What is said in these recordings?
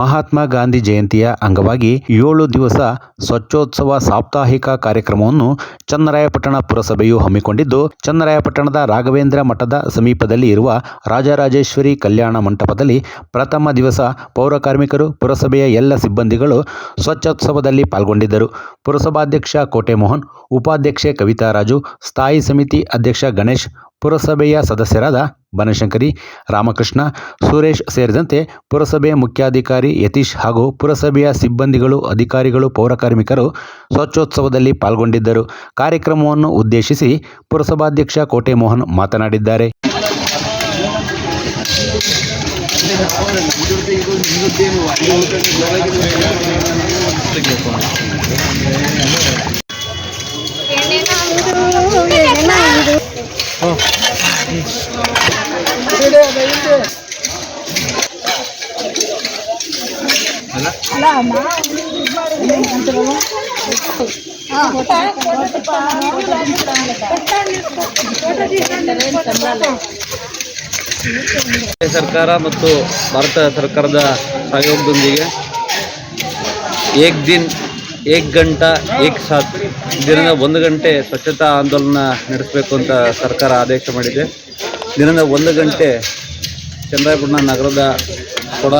ಮಹಾತ್ಮ ಗಾಂಧಿ ಜಯಂತಿಯ ಅಂಗವಾಗಿ ಏಳು ದಿವಸ ಸ್ವಚ್ಛೋತ್ಸವ ಸಾಪ್ತಾಹಿಕ ಕಾರ್ಯಕ್ರಮವನ್ನು ಚನ್ನರಾಯಪಟ್ಟಣ ಪುರಸಭೆಯು ಹಮ್ಮಿಕೊಂಡಿದ್ದು, ಚನ್ನರಾಯಪಟ್ಟಣದ ರಾಘವೇಂದ್ರ ಮಠದ ಸಮೀಪದಲ್ಲಿ ಇರುವ ರಾಜರಾಜೇಶ್ವರಿ ಕಲ್ಯಾಣ ಮಂಟಪದಲ್ಲಿ ಪ್ರಥಮ ದಿವಸ ಪೌರಕಾರ್ಮಿಕರು ಪುರಸಭೆಯ ಎಲ್ಲ ಸಿಬ್ಬಂದಿಗಳು ಸ್ವಚ್ಛೋತ್ಸವದಲ್ಲಿ ಪಾಲ್ಗೊಂಡಿದ್ದರು. ಪುರಸಭಾಧ್ಯಕ್ಷ ಕೋಟೆ ಮೋಹನ್ ಉಪಾಧ್ಯಕ್ಷೆ ಕವಿತಾ ರಾಜು, ಸ್ಥಾಯಿ ಸಮಿತಿ ಅಧ್ಯಕ್ಷ ಗಣೇಶ್ ಪುರಸಭೆಯ ಸದಸ್ಯರಾದ ಬನಶಂಕರಿ, ರಾಮಕೃಷ್ಣ, ಸುರೇಶ್ ಸೇರಿದಂತೆ ಪುರಸಭೆಯ ಮುಖ್ಯಾಧಿಕಾರಿ ಯತೀಶ್ ಹಾಗೂ ಪುರಸಭೆಯ ಸಿಬ್ಬಂದಿಗಳು, ಅಧಿಕಾರಿಗಳು ಪೌರಕಾರ್ಮಿಕರು ಸ್ವಚ್ಛೋತ್ಸವದಲ್ಲಿ ಪಾಲ್ಗೊಂಡಿದ್ದರು. ಕಾರ್ಯಕ್ರಮವನ್ನು ಉದ್ದೇಶಿಸಿ ಪುರಸಭಾಧ್ಯಕ್ಷ ಕೋಟೆ ಮೋಹನ್ ಮಾತನಾಡಿದ್ದಾರೆ. ಸರ್ಕಾರ ಮತ್ತು ಭಾರತ ಸರ್ಕಾರದ ಸಹಯೋಗದೊಂದಿಗೆ ಏಕ್ ದಿನ್ ಏಕ್ ಗಂಟಾ, ಏಕ್ ಸಾತ್. ದಿನದ ಒಂದು ಗಂಟೆ ಸ್ವಚ್ಛತಾ ಆಂದೋಲನ ನಡೆಸಬೇಕು ಅಂತ ಸರ್ಕಾರ ಆದೇಶ ಮಾಡಿದೆ. ದಿನದ ಒಂದು ಗಂಟೆ ಚಂದ್ರಾಪುರ ನಗರದ ಕೊಡ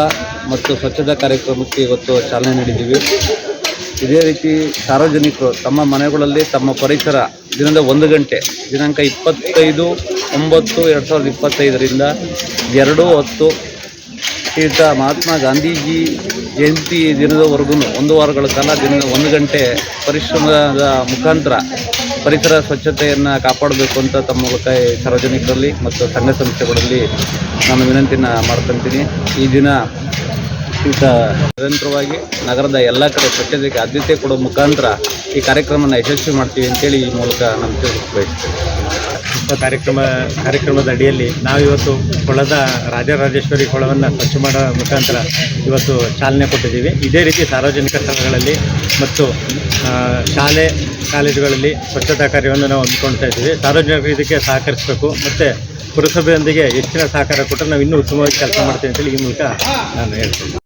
ಮತ್ತು ಸ್ವಚ್ಛತಾ ಕಾರ್ಯಕ್ರಮಕ್ಕೆ ಇವತ್ತು ಚಾಲನೆ ನೀಡಿದ್ದೀವಿ. ಇದೇ ರೀತಿ ಸಾರ್ವಜನಿಕರು ತಮ್ಮ ಮನೆಗಳಲ್ಲಿ ತಮ್ಮ ಪರಿಸರ ದಿನದ ಒಂದು ಗಂಟೆ, ದಿನಾಂಕ ಇಪ್ಪತ್ತೈದು ಒಂಬತ್ತು ಎರಡು ಸಾವಿರದ ಇಪ್ಪತ್ತೈದರಿಂದ ಎರಡು ಹೊತ್ತು ಶ್ರೀಯುತ ಮಹಾತ್ಮ ಗಾಂಧೀಜಿ ಜಯಂತಿ ದಿನದವರೆಗೂ ಒಂದು ವಾರಗಳ ಕಾಲ ದಿನ ಒಂದು ಗಂಟೆ ಪರಿಶ್ರಮದ ಮುಖಾಂತರ ಪರಿಸರ ಸ್ವಚ್ಛತೆಯನ್ನು ಕಾಪಾಡಬೇಕು ಅಂತ ತಮ್ಮ ಮೂಲಕ ಸಾರ್ವಜನಿಕರಲ್ಲಿ ಮತ್ತು ಸಂಘ ಸಂಸ್ಥೆಗಳಲ್ಲಿ ನಾನು ವಿನಂತಿನ ಮಾಡ್ಕೊತೀನಿ. ಈ ದಿನ ಈಗ ನಿರಂತರವಾಗಿ ನಗರದ ಎಲ್ಲ ಕಡೆ ಸ್ವಚ್ಛತೆಗೆ ಆದ್ಯತೆ ಕೊಡೋ ಮುಖಾಂತರ ಈ ಕಾರ್ಯಕ್ರಮನ ಯಶಸ್ವಿ ಮಾಡ್ತೀವಿ ಅಂತೇಳಿ ಈ ಮೂಲಕ ನಾನು ತಿಳಿಸಕ್ಕೆ ಬಯಸ್ತೇನೆ ಕಾರ್ಯಕ್ರಮ, ಕಾರ್ಯಕ್ರಮದ ಅಡಿಯಲ್ಲಿ ನಾವು ಇವತ್ತು ಕೊಳದ ರಾಜರಾಜೇಶ್ವರಿ ಕೊಳವನ್ನು ಸ್ವಚ್ಛ ಮಾಡೋ ಮುಖಾಂತರ ಇವತ್ತು ಚಾಲನೆ ಕೊಟ್ಟಿದ್ದೀವಿ. ಇದೇ ರೀತಿ ಸಾರ್ವಜನಿಕ ಸ್ಥಳಗಳಲ್ಲಿ ಮತ್ತು ಶಾಲೆ, ಕಾಲೇಜುಗಳಲ್ಲಿ ಸ್ವಚ್ಛತಾ ಕಾರ್ಯವನ್ನು ನಾವು ಹಮ್ಮಿಕೊಳ್ತಾ ಇದ್ದೀವಿ. ಸಾರ್ವಜನಿಕರು ಇದಕ್ಕೆ ಸಹಕರಿಸಬೇಕು. ಮತ್ತು ಪುರಸಭೆಯೊಂದಿಗೆ ಹೆಚ್ಚಿನ ಸಹಕಾರ ಕೊಟ್ಟರೆ ನಾವು ಇನ್ನೂ ಉತ್ತಮವಾಗಿ ಕೆಲಸ ಮಾಡ್ತೀವಿ ಅಂತೇಳಿ ಈ ಮೂಲಕ ನಾನು ಹೇಳ್ತೀನಿ.